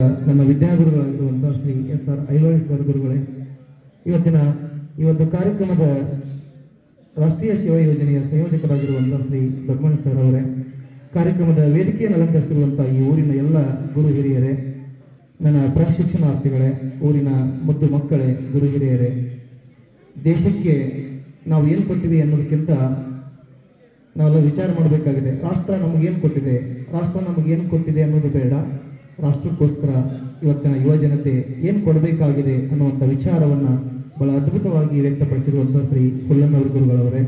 ನನ್ನ ವಿದ್ಯಾಗುರುಗಳಾಗಿರುವಂಥ Shri S R Aivali sir ಗುರುಗಳೇ, ಇವತ್ತಿನ ಈ ಒಂದು ಕಾರ್ಯಕ್ರಮದ ರಾಷ್ಟ್ರೀಯ ಸೇವಾ ಯೋಜನೆಯ ಸಂಯೋಜಕರಾಗಿರುವಂತಹ ಶ್ರೀ ದೊಡ್ಮಣಿ ಸರ್ ಅವರೇ, ಕಾರ್ಯಕ್ರಮದ ವೇದಿಕೆಯನ್ನು ಅಲಂಕರಿಸಿರುವಂಥ ಈ ಊರಿನ ಎಲ್ಲ ಗುರು ಹಿರಿಯರೇ, ನನ್ನ ಪ್ರಶಿಕ್ಷಣಾರ್ಥಿಗಳೇ ಊರಿನ ಮುದ್ದು ಮಕ್ಕಳೇ, ಗುರು ಹಿರಿಯರೇ, ದೇಶಕ್ಕೆ ನಾವು ಏನು ಕೊಟ್ಟಿದೆ ಅನ್ನೋದಕ್ಕಿಂತ ನಾವೆಲ್ಲ ವಿಚಾರ ಮಾಡಬೇಕಾಗಿದೆ. ರಾಷ್ಟ್ರ ನಮಗೇನು ಕೊಟ್ಟಿದೆ? ರಾಷ್ಟ್ರ ನಮಗೇನು ಕೊಟ್ಟಿದೆ ಅನ್ನೋದು ಬೇಡ. ರಾಷ್ಟ್ರಕ್ಕೋಸ್ಕರ ಇವತ್ತಿನ ಯುವ ಜನತೆ ಏನು ಕೊಡಬೇಕಾಗಿದೆ ಅನ್ನುವಂಥ ವಿಚಾರವನ್ನ ಬಹಳ ಅದ್ಭುತವಾಗಿ ವ್ಯಕ್ತಪಡಿಸಿರುವಂತಹ ಶ್ರೀ ಹುಲ್ಲನ್ನವರ ಗುರುಗಳವರೇ.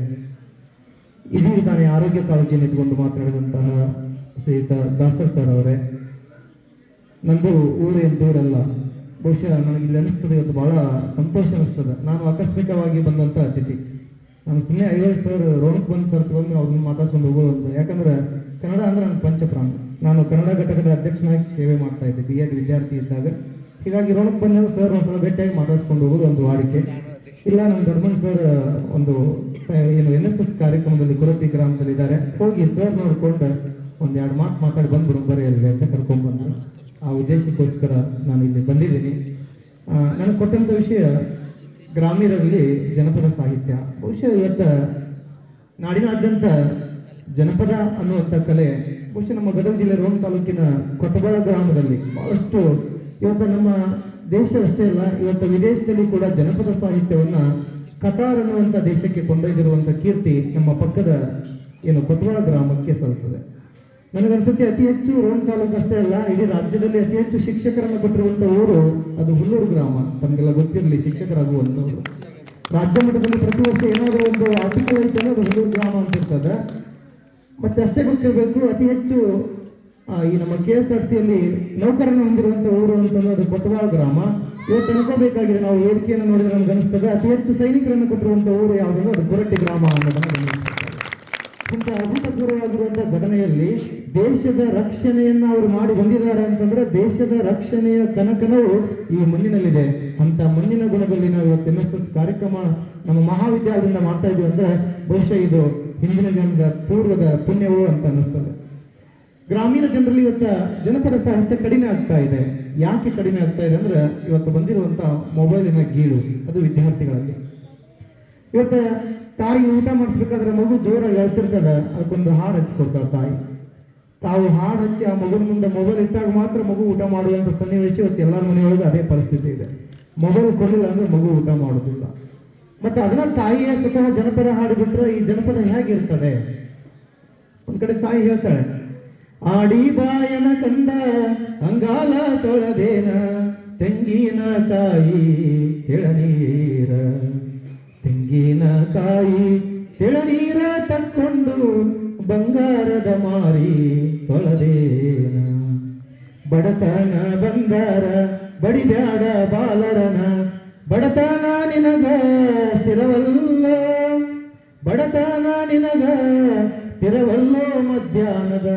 ಇದೀಗ ತಾನೇ ಆರೋಗ್ಯ ಕಾಳಜಿಯನ್ನು ಇಟ್ಟುಕೊಂಡು ಮಾತನಾಡಿದಂತಹ ಶ್ರೀಯುತ ದಾಸರ್ ಸರ್ ಅವರೇ. ನಂದು ಊರು ಏನು ಬಹುಶಃ ನನಗೆ ಇಲ್ಲಿ ಅನಿಸ್ತದೆ ಇವತ್ತು ಬಹಳ ಸಂತೋಷ ಅನಿಸ್ತದೆ ನಾನು ಆಕಸ್ಮಿಕವಾಗಿ ಬಂದಂತ ಅತಿಥಿ. ನಾನು ಸುಮ್ಮನೆ ಐವತ್ತು ಸರ್ ರೋಣಕ್ ಬಂದ್ ಸರ್ ತಗೊಂಡು ಅವ್ರನ್ನ ಮಾತಾಡ್ಕೊಂಡು ಹೋಗೋದು ಯಾಕಂದ್ರೆ ಕನ್ನಡ ಅಂದ್ರೆ ನನ್ನ ಪಂಚಪ್ರಾಣ. ನಾನು ಕನ್ನಡ ಘಟಕದ ಅಧ್ಯಕ್ಷನಾಗಿ ಸೇವೆ ಮಾಡ್ತಾ ಇದ್ದೆ, ಬಿ ಎಡ್ ವಿದ್ಯಾರ್ಥಿ ಇದ್ದಾಗ. ಹೀಗಾಗಿ ರೋಣಕ್ ಬಂದ ಸರ್ ಒಂದ್ಸಲ ಭೇಟಿಯಾಗಿ ಮಾತಾಡಿಸ್ಕೊಂಡು ಹೋಗೋದು ಒಂದು ವಾಡಿಕೆ. ಇಲ್ಲ ನಮ್ಮ ಧರ್ಮನ್ ಸರ್ ಒಂದು ಏನು ಎನ್ ಎಸ್ ಎಸ್ ಕಾರ್ಯಕ್ರಮದಲ್ಲಿ ಕುರತಿ ಗ್ರಾಮದಲ್ಲಿ ಇದ್ದಾರೆ. ಹೋಗಿ ಸರ್ ನೋಡ್ಕೊಂಡು ಒಂದ್ ಎರಡು ಮಾತು ಮಾತಾಡಿ ಬರೀ ಅಲ್ಲಿ ಅಂತ ಕರ್ಕೊಂಡ್ಬಂದು ಆ ಉದ್ದೇಶಕ್ಕೋಸ್ಕರ ನಾನು ಇಲ್ಲಿ ಬಂದಿದ್ದೀನಿ. ನನಗೆ ಕೊಟ್ಟಂತ ವಿಷಯ ಗ್ರಾಮೀಣರಲ್ಲಿ ಜನಪದ ಸಾಹಿತ್ಯ. ಬಹುಶಃ ಇವತ್ತ ನಾಡಿನಾದ್ಯಂತ ಜನಪದ ಅನ್ನುವಂಥ ಕಲೆ ಬಹುಶಃ ನಮ್ಮ ಗದಗ ಜಿಲ್ಲೆ ರೋಣ ತಾಲೂಕಿನ ಕೊಟ್ಟಬಾಳ ಗ್ರಾಮದಲ್ಲಿ ಬಹಳಷ್ಟು ಇವತ್ತು ನಮ್ಮ ದೇಶ ಅಷ್ಟೇ ಅಲ್ಲ, ಇವತ್ತು ವಿದೇಶದಲ್ಲಿ ಕೂಡ ಜನಪದ ಸಾಹಿತ್ಯವನ್ನ ಕತಾರ್ ಅನ್ನುವಂಥ ದೇಶಕ್ಕೆ ಕೊಂಡೊಯ್ದಿರುವಂಥ ಕೀರ್ತಿ ನಮ್ಮ ಪಕ್ಕದ ಏನು ಕೊಟ್ಟಬಾಳ ಗ್ರಾಮಕ್ಕೆ ಸಲ್ತದೆ. ನನಗನ್ಸುತ್ತೆ ಅತಿ ಹೆಚ್ಚು ರೋಣ ತಾಲೂಕು ಅಷ್ಟೇ ಅಲ್ಲ, ಇಡೀ ರಾಜ್ಯದಲ್ಲಿ ಅತಿ ಹೆಚ್ಚು ಶಿಕ್ಷಕರನ್ನು ಕೊಟ್ಟಿರುವಂಥ ಊರು ಅದು ಹುಲ್ಲೂರು ಗ್ರಾಮ. ತಮಗೆಲ್ಲ ಗೊತ್ತಿರಲಿ ಶಿಕ್ಷಕರಾಗುವಂಥವ್ರು ರಾಜ್ಯ ಮಟ್ಟದಲ್ಲಿ ಪ್ರತಿ ವರ್ಷ ಏನಾದರೂ ಒಂದು ಆರ್ಟಿಕಲ್ ಐತೆ ಅದು ಹುಲ್ಲೂರು ಗ್ರಾಮ ಅಂತ ಇರ್ತದೆ. ಮತ್ತೆ ಅಷ್ಟೇ ಗೊತ್ತಿರಬೇಕು, ಅತಿ ಹೆಚ್ಚು ಈ ನಮ್ಮ ಕೆ ಎಸ್ ಆರ್ ಸಿಯಲ್ಲಿ ನೌಕರನ್ನು ಹೊಂದಿರುವಂಥ ಊರು ಅಂತ ಅದು ಕೊತ್ತವಾಳ ಗ್ರಾಮ ಇವತ್ತು ಅನ್ಕೋಬೇಕಾಗಿದೆ, ನಾವು ವೇದಿಕೆಯನ್ನು ನೋಡಿದ್ರೆ ನಮ್ಗೆ ಅನಿಸ್ತದೆ, ಅತಿ ಹೆಚ್ಚು ಸೈನಿಕರನ್ನು ಕೊಟ್ಟಿರುವಂಥ ಊರು ಯಾವುದಂದ್ರೆ ಅದು ಗೊರಟ್ಟಿ ಗ್ರಾಮ ಅನ್ನೋದನ್ನು. ಇಂಥ ಅಭೂತಪೂರ್ವವಾಗಿರುವಂತಹ ಘಟನೆಯಲ್ಲಿ ದೇಶದ ರಕ್ಷಣೆಯನ್ನ ಅವರು ಮಾಡಿ ಬಂದಿದ್ದಾರೆ ಅಂತಂದ್ರೆ ದೇಶದ ರಕ್ಷಣೆಯ ಕನಕನವು ಈ ಮಣ್ಣಿನಲ್ಲಿದೆ ಅಂತ ಮಣ್ಣಿನ ಗುಣದಲ್ಲಿ ನಾವು ಇವತ್ತು ಎನ್ ಎಸ್ ಎಸ್ ಕಾರ್ಯಕ್ರಮ ನಮ್ಮ ಮಹಾವಿದ್ಯಾಲಯದಿಂದ ಮಾಡ್ತಾ ಇದ್ದೀವಿ ಅಂದ್ರೆ ಬಹುಶಃ ಇದು ಹಿಂದಿನ ಜನದ ಪೂರ್ವದ ಪುಣ್ಯವೋ ಅಂತ ಅನ್ನಿಸ್ತದೆ. ಗ್ರಾಮೀಣ ಜನರಲ್ಲಿ ಇವತ್ತ ಜನಪದ ಸಾಹಿತ್ಯ ಕಡಿಮೆ ಆಗ್ತಾ ಇದೆ. ಯಾಕೆ ಕಡಿಮೆ ಆಗ್ತಾ ಇದೆ ಅಂದ್ರೆ ಇವತ್ತು ಬಂದಿರುವಂತ ಮೊಬೈಲಿನ ಗೀಳು, ಅದು ವಿದ್ಯಾರ್ಥಿಗಳಲ್ಲಿ. ಇವತ್ತ ತಾಯಿ ಊಟ ಮಾಡಿಸ್ಬೇಕಾದ್ರೆ ಮಗು ಜೋರಾಗಿ ಹೇಳ್ತಿರ್ತದ ಅದಕ್ಕೊಂದು ಹಾಡು ಹಚ್ಕೊಡ್ತಾರೆ ತಾಯಿ. ತಾವು ಹಾಡು ಹಚ್ಚಿ ಆ ಮಗುವಿನ ಮುಂದೆ ಮೊಬೈಲ್ ಇಟ್ಟಾಗ ಮಾತ್ರ ಮಗು ಊಟ ಮಾಡುವಂತ ಸನ್ನಿವೇಶ ಇವತ್ತು ಎಲ್ಲರ ಮನೆಯೊಳಗೆ ಅದೇ ಪರಿಸ್ಥಿತಿ ಇದೆ. ಮೊಬೈಲ್ ಕೊಡಲಿಲ್ಲ ಅಂದ್ರೆ ಮಗು ಊಟ ಮಾಡೋದಿಲ್ಲ. ಮತ್ತೆ ಅದನ್ನ ತಾಯಿಯೇ ಸ್ವತಃ ಜನಪದ ಹಾಡು ಬಿಟ್ರೆ ಈ ಜನಪದ ಹೇಗಿರ್ತದೆ? ಒಂದ್ ಕಡೆ ತಾಯಿ ಹೇಳ್ತಾಳೆ ಆಡಿ ಬಾಯನ ಕಂದ, ಅಂಗಾಲ ತೊಳದೇನ, ತೆಂಗಿನ ತಾಯಿ ಕೆಳನೀರ ತೆಂಗಿನ ತಾಯಿ ಕೆಳನೀರ ತಕ್ಕೊಂಡು ಬಂಗಾರದ ಮಾರಿ ತೊಳದೇನ. ಬಡತನ ಬಂಗಾರ, ಬಡಿದಾಡ ಬಾಲರನ ಬಡತನ ನಿನಗ ಸ್ಥಿರವಲ್ಲ, ಬಡತನ ನಿನಗ ಸ್ಥಿರವಲ್ಲೋ, ಮಧ್ಯಾಹ್ನದ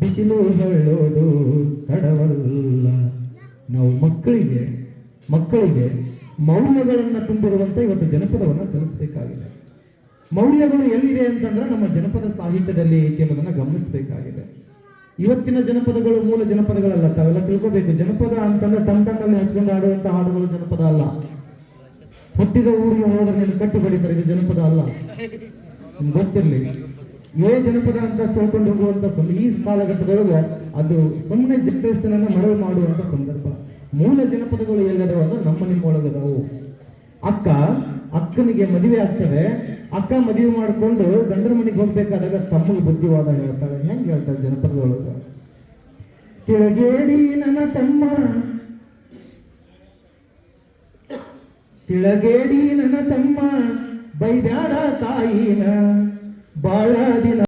ಬಿಸಿಲು ಹೇಳೋದು ತಡವಲ್ಲ. ನಾವು ಮಕ್ಕಳಿಗೆ ಮಕ್ಕಳಿಗೆ ಮೌಲ್ಯಗಳನ್ನು ತುಂಬಿರುವಂತೆ ಇವತ್ತು ಜನಪದವನ್ನು ಕಲಿಸಬೇಕಾಗಿದೆ. ಮೌಲ್ಯಗಳು ಎಲ್ಲಿದೆ ಅಂತಂದ್ರೆ ನಮ್ಮ ಜನಪದ ಸಾಹಿತ್ಯದಲ್ಲಿ ಐತಿ ಅನ್ನೋದನ್ನ ಗಮನಿಸಬೇಕಾಗಿದೆ. ಇವತ್ತಿನ ಜನಪದಗಳು ಮೂಲ ಜನಪದಗಳಲ್ಲ, ತಾವೆಲ್ಲ ತಿಳ್ಕೋಬೇಕು. ಜನಪದ ಅಂತಂದ್ರೆ ತಮ್ಮ ತಮ್ಮಲ್ಲಿ ಹಚ್ಕೊಂಡು ಆಡುವಂತ ಹಾಡುಗಳು ಜನಪದ ಅಲ್ಲ. ಹುಟ್ಟಿದ ಊರಿಗೆ ಹೋದ್ರೆ ನೀನು ಕಟ್ಟಿ ಬಡಿತಾರೆ ಇದು ಜನಪದ ಅಲ್ಲ. ಗೊತ್ತಿರಲಿ. ಏ ಜನಪದ ಅಂತ ತಿಳ್ಕೊಂಡು ಹೋಗುವಂತ ಈ ಕಾಲಘಟ್ಟದೊಳಗೆ ಅದು ಸುಮ್ಮನೆ ಜನರೇಷನ್ ಮರಳು ಮಾಡುವಂತ ಸಂದರ್ಭ. ಮೂಲ ಜನಪದಗಳು ಎಲ್ಲದವ ಅಂದ್ರೆ ನಮ್ಮ ನಿಮ್ಮ ಒಳಗದವು ಅಕ್ಕ, ಅಕ್ಕನಿಗೆ ಮದುವೆ ಆಗ್ತದೆ. ಅಕ್ಕ ಮದುವೆ ಮಾಡಿಕೊಂಡು ಗಂಡನ ಮನೆಗೆ ಹೋಗ್ಬೇಕಾದಾಗ ತಮ್ಮಗೆ ಬುದ್ಧಿವಾದ ಹೇಳ್ತಾಳೆ. ಹೆಂಗ್ ಹೇಳ್ತಾಳೆ ಜನಪದಗಳು ಕೆಳಗೇಡಿ ನನ್ನ ತಮ್ಮ. ಕೆಳಗೇಡಿ ನನ್ನ ತಮ್ಮ ಬೈದಾಡ ತಾಯಿನ ಬಾಳ ದಿನ